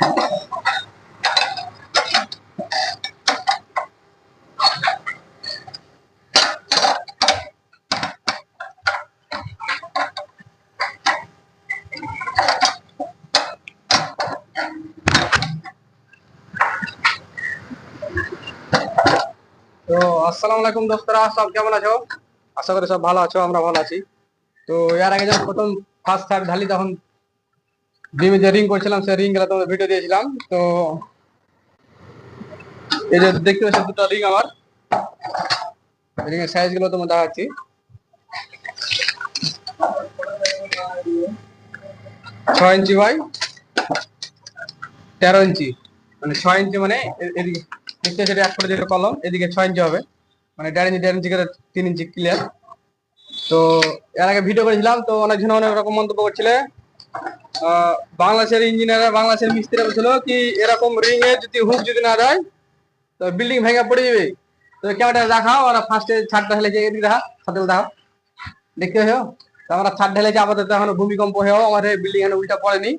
তো, আসসালামু আলাইকুম দোস্তরা, সব কেমন আছো? আশা করি সব ভালো আছো, আমরা ভালো আছি। তো, এর আগে যখন প্রথম ফার্স্ট থার্ড ঢালি, তখন ডিমে যে রিং করছিলাম, সেই রিংগুলো তোমাদের ভিডিও দিয়েছিলাম, তো এই যে দেখতে পাচ্ছ দুটো রিং আমার। রিং এর সাইজগুলো তোমার দেখাচ্ছি। ছয় ইঞ্চি বাই তেরো ইঞ্চি। মানে ছয় ইঞ্চি মানে এদিকে সেটা এক করে দিলে কলম, এদিকে ছয় ইঞ্চি হবে। মানে দেড় ইঞ্চি দেড় ইঞ্চি করে তিন ইঞ্চি ক্লিয়ার তো এর আগে ভিডিও করেছিলাম, তো অনেকজন অনেক রকম মন্তব্য করছিলে। বাংলাদেশের ইঞ্জিনিয়ার বাংলাদেশের মিস্ত্রি বলছিল কি, এরকম রিং এ যদি হুক যদি না দেয়, তো বিল্ডিং ভেঙে পড়ে যাবে। তো ক্যামেরা দেখাও আর ফার্স্টে ছাদটা ঢেলেছে এদিকে দেখা, ছাদে দেখাও দেখতে হয়েও তো আমরা ছাদ ঢেলেছে, আপাতত এখনও ভূমিকম্প হয়েও আমাদের বিল্ডিং এখানে উল্টা পড়েনি।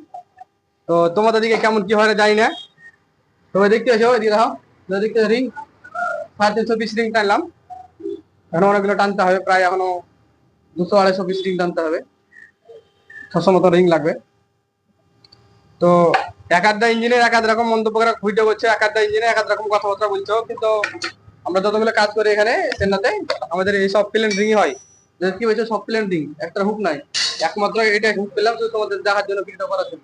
তো তোমাদের দিকে কেমন কি হয় জানি না। তবে দেখতে হয়েছে এদিকে দেখো দেখতে রিং তিনশো পিস রিং টানলাম। এখন অনেকগুলো টানতে হবে, প্রায় এখনও দুশো আড়াইশো পিস রিং টানতে হবে। ছশো মতো রিং লাগবে। তো এক আধটা ইঞ্জিনের এক আধ রকম মন্তব্য করে ভিডিও করছে, এক আধটা ইঞ্জিনের এক রকম কথাবার্তা বলছো। কিন্তু আমরা যতগুলো কাজ করি এখানে চেন্নাতে আমাদের এই সব প্লেন রিং হয়। কি হয়েছে সব প্লেন রিং একটা হুক নাই। একমাত্র এটা হুক পেলাম, শুধু তোমাদের দেখার জন্য ভিডিও করার জন্য।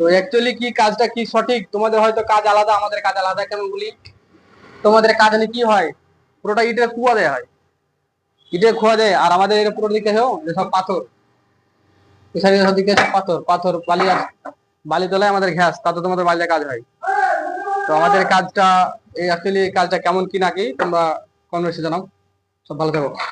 তো অ্যাকচুয়ালি কি কাজটা কি সঠিক? তোমাদের হয়তো কাজ আলাদা, আমাদের কাজ আলাদা, কেমন বলি? তোমাদের কাজ হলে কি হয়? পুরোটা ইটের কুয়া দেয়া হয়। ইটের খোয়া দেয়, আর আমাদের এটা পুরো দিকে হেও, যে সব পাথর। এখানে ওদিকে দিকে সব পাথর পাথর, বালি আছে। বালি তোলায় আমাদের ঘ্যাস তাতে তোমাদের বালিতে কাজ হয়। তো আমাদের কাজটা, এই অ্যাকচুয়ালি কাজটা কেমন কি নাকি তোমরা কনভার্সে জানাও। সব ভালো থাকো।